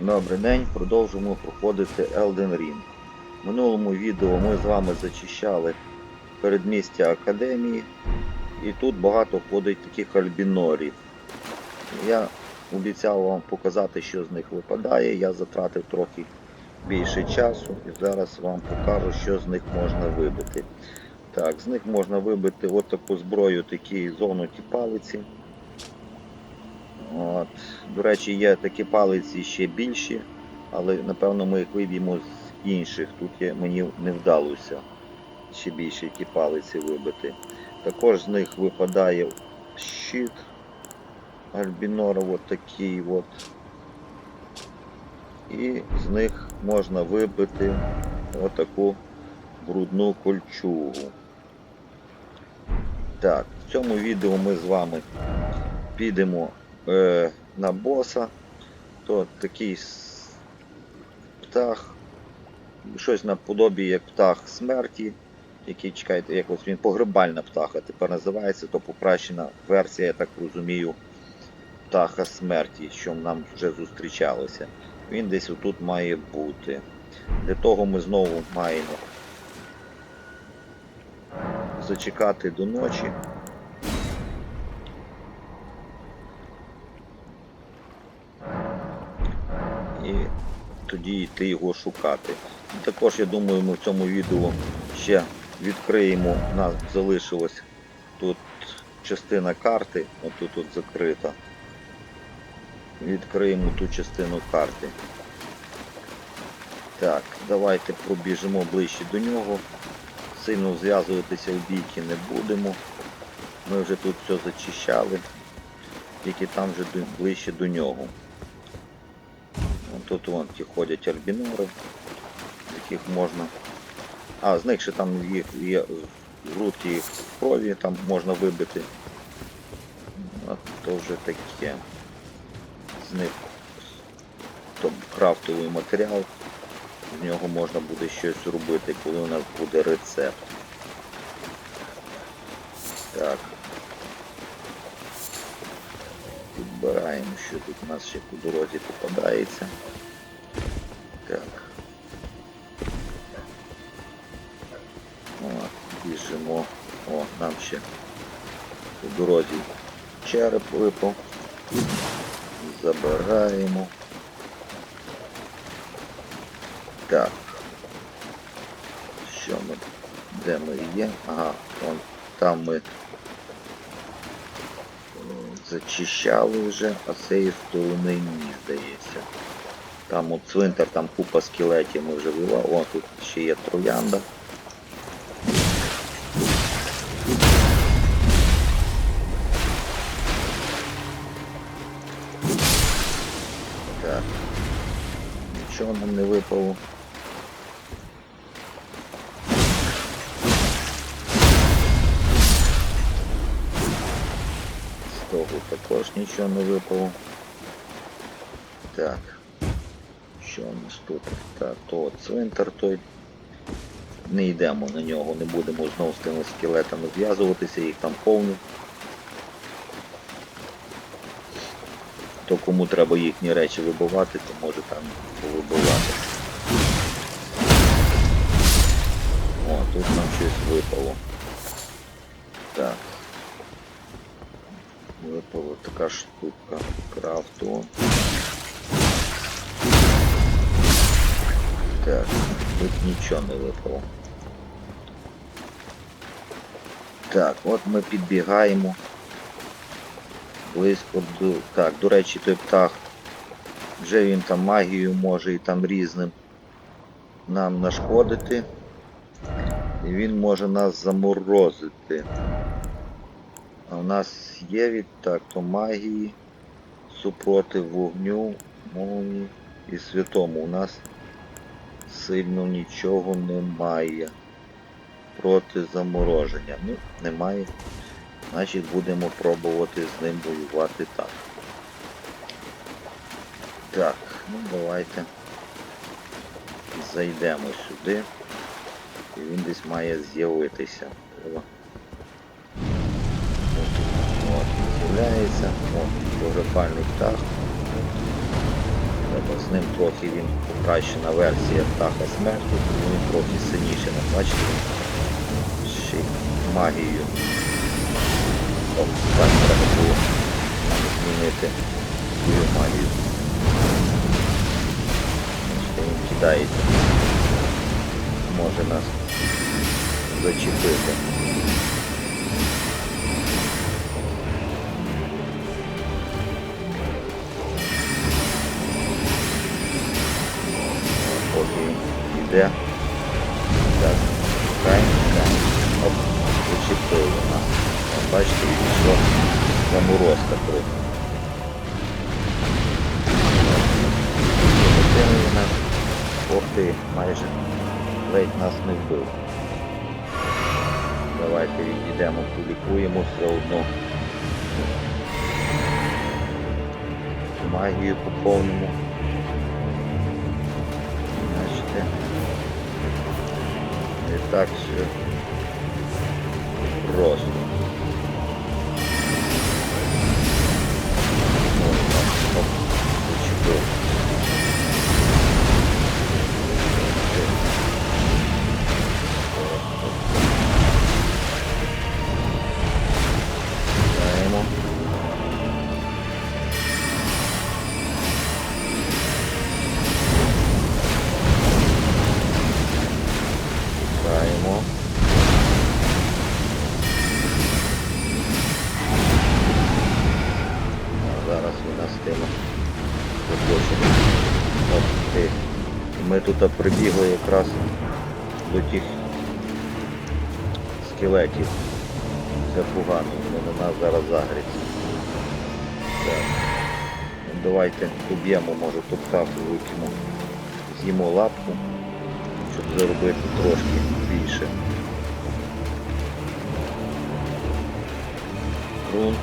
Добрий день, продовжуємо проходити Elden Ring. В минулому відео ми з вами зачищали передмістя Академії, і тут багато ходить таких альбінорів. Я обіцяв вам показати, що з них випадає. Я затратив трохи більше часу і зараз вам покажу, що з них можна вибити. Так, з них можна вибити от таку зброю, такі зогнуті палиці. От. До речі, є такі палиці ще більші, але напевно ми їх виб'ємо з інших. Тут є, мені не вдалося ще більше ті палиці вибити. Також з них випадає щит Альбінора, от такий от. І з них можна вибити отаку брудну кольчугу. Так, в цьому відео ми з вами підемо е, на боса, то такий птах, щось наподобі як птах смерті, який чекайте, якось він погребальна птаха тепер називається, то покращена версія, я так розумію, птаха смерті, що нам вже зустрічалося. Він десь отут має бути. Для того ми знову маємо зачекати до ночі. І тоді йти його шукати. І також я думаю, ми в цьому відео ще відкриємо. У нас залишилась тут частина карти, отут тут закрита. Відкриємо ту частину карти. Так, давайте пробіжимо ближче до нього. Сильно зв'язуватися в бійки не будемо. Ми вже тут все зачищали, тільки там вже ближче до нього. Тут вон ті ходять альбінори, яких можна. А, з них ще там їх є грудки в крові, там можна вибити. А то вже таке. З них то крафтовий матеріал. З нього можна буде щось робити, коли у нас буде рецепт. Так. Підбираємо, що тут у нас ще по дорозі попадається. Біжимо. О, нам ще по дорозі череп випав. Забираємо. Так. Що ми? Де ми є? Ага, вон там ми зачищали вже, а з цієї сторони ні, здається. Там от цвинтар, там купа скелетів ми вже вила. О, тут ще є троянда. Випало. З того також нічого не випало. Так. Що у нас тут? Так, то цвинтар той. Не йдемо на нього, не будемо знову з тими скелетами зв'язуватися, їх там повно. То кому треба їхні речі вибивати, то може там повибивати. Тут нам щось випало. Так. Випала така штука крафту. Так, тут нічого не випало. Так, от ми підбігаємо. Близько до... Так, до речі, той птах. Вже він там магією може і там різним нам нашкодити. І він може нас заморозити. А у нас є відтак то магії супротив вогню, молнії і святому. У нас сильно нічого немає проти замороження. Ну, немає. Значить будемо пробувати з ним воювати так. Так, ну давайте зайдемо сюди. І він десь має з'явитися. Треба. От, він з'являється. О, дуже пальний птах. Так, З ним трохи він покращена версія птаха смерті, він трохи сильніше. Ну, Бачите, ще магією. О, так треба було змінити свою магію. Він кидається. Може нас зачепити. Поки він йде. Так, чекаємо, чекаємо. Оп, зачепили нас. От Бачите, пішло заморозка трохи. Зупинили нас. Ох ти, майже Ледь нас не вбив. Давайте відійдемо, полікуємо все одно. Магію поповнимо. Бачите. І так все просто. Винестимо. Закочимо. Ми тут прибігли якраз до тих скелетів. Це погано, вони на нас зараз. Ну, Давайте доб'ємо, може ту птаху викинемо. З'їмо лапку, щоб заробити трошки більше. Рун.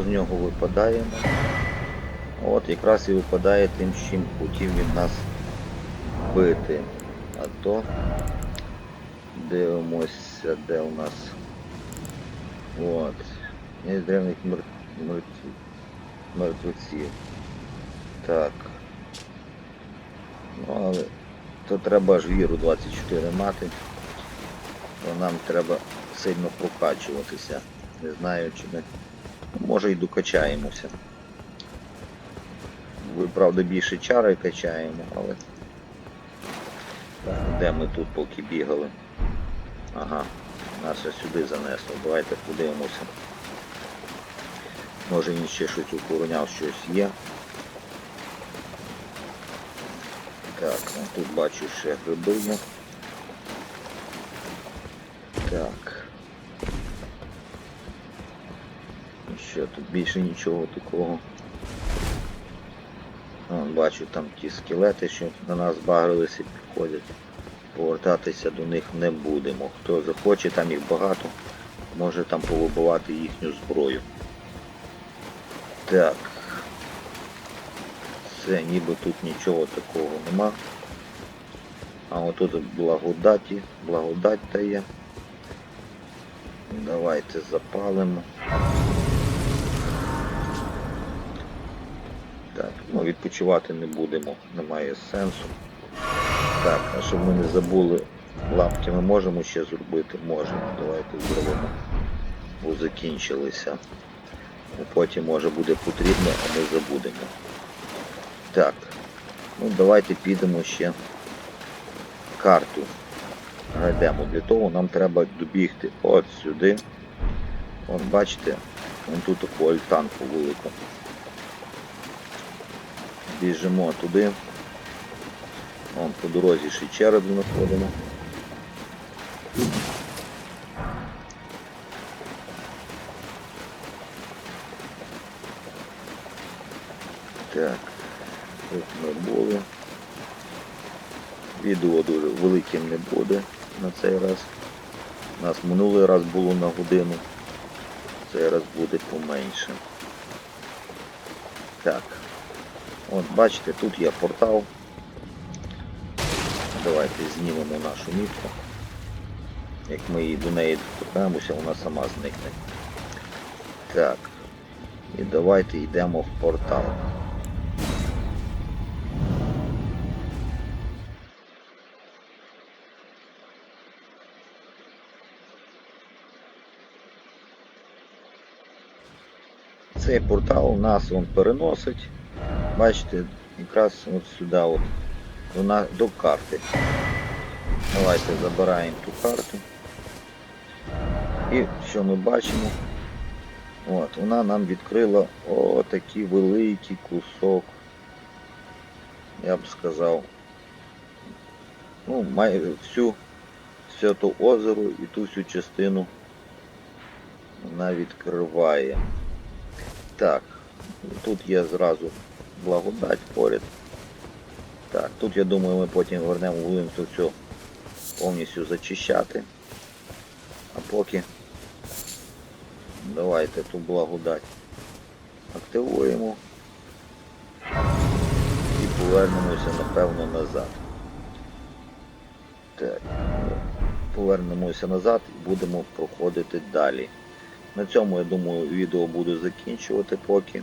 З нього випадає? От якраз і випадає тим, чим хотів від нас бити. А то дивимося, де у нас. От. Є з древніх мер... мертвів. мертвеців. Так. Ну, але то треба ж віру 24 мати. То нам треба сильно прокачуватися. Не знаю, чи ми. Може і докачаємося. Ви, правда, більше чари качаємо, але. Де ми тут поки бігали? Ага, нас сюди занесло. Давайте подивимося. Може він ще щось охороняв, щось є. Так, ну, тут бачу ще гриби є. Так. Що тут більше нічого такого. Вон, бачу там ті скелети, що на нас багрилися, підходять. Повертатися до них не будемо. Хто захоче, там їх багато, може там повибивати їхню зброю. Так. Все, ніби тут нічого такого нема. А отут благодаті, благодать дає. Давайте запалимо. Так, ну відпочивати не будемо, немає сенсу. Так, а щоб ми не забули, лапки ми можемо ще зробити? Можемо. Давайте зробимо. Бо закінчилися. Ну, Потім може буде потрібно, а ми забудемо. Так, ну давайте підемо ще карту гайдемо. Для того нам треба добігти от сюди. От бачите, вон тут таку альтанку велику. Біжимо туди. Вон по дорозі ще черед знаходимо. Так, тут ми були. Відео дуже великим не буде на цей раз. У нас минулий раз було на годину. Цей раз буде поменше. Так. От бачите, тут є портал. Давайте знімемо нашу мітку. Як ми її до неї доторкнемося, вона сама зникне. Так. І давайте йдемо в портал. Цей портал нас он переносить. Бачите, якраз от сюди от, вона до карти. Давайте забираємо ту карту. І що ми бачимо? От, вона нам відкрила отакий великий кусок. Я б сказав. Ну, має всю все то озеро і ту всю частину вона відкриває. Так, тут є зразу благодать поряд. Так, тут я думаю ми потім вернемо, будемо тут все повністю зачищати. А поки давайте ту благодать активуємо і повернемося напевно назад. Так, повернемося назад і будемо проходити далі. На цьому, я думаю, відео буду закінчувати поки.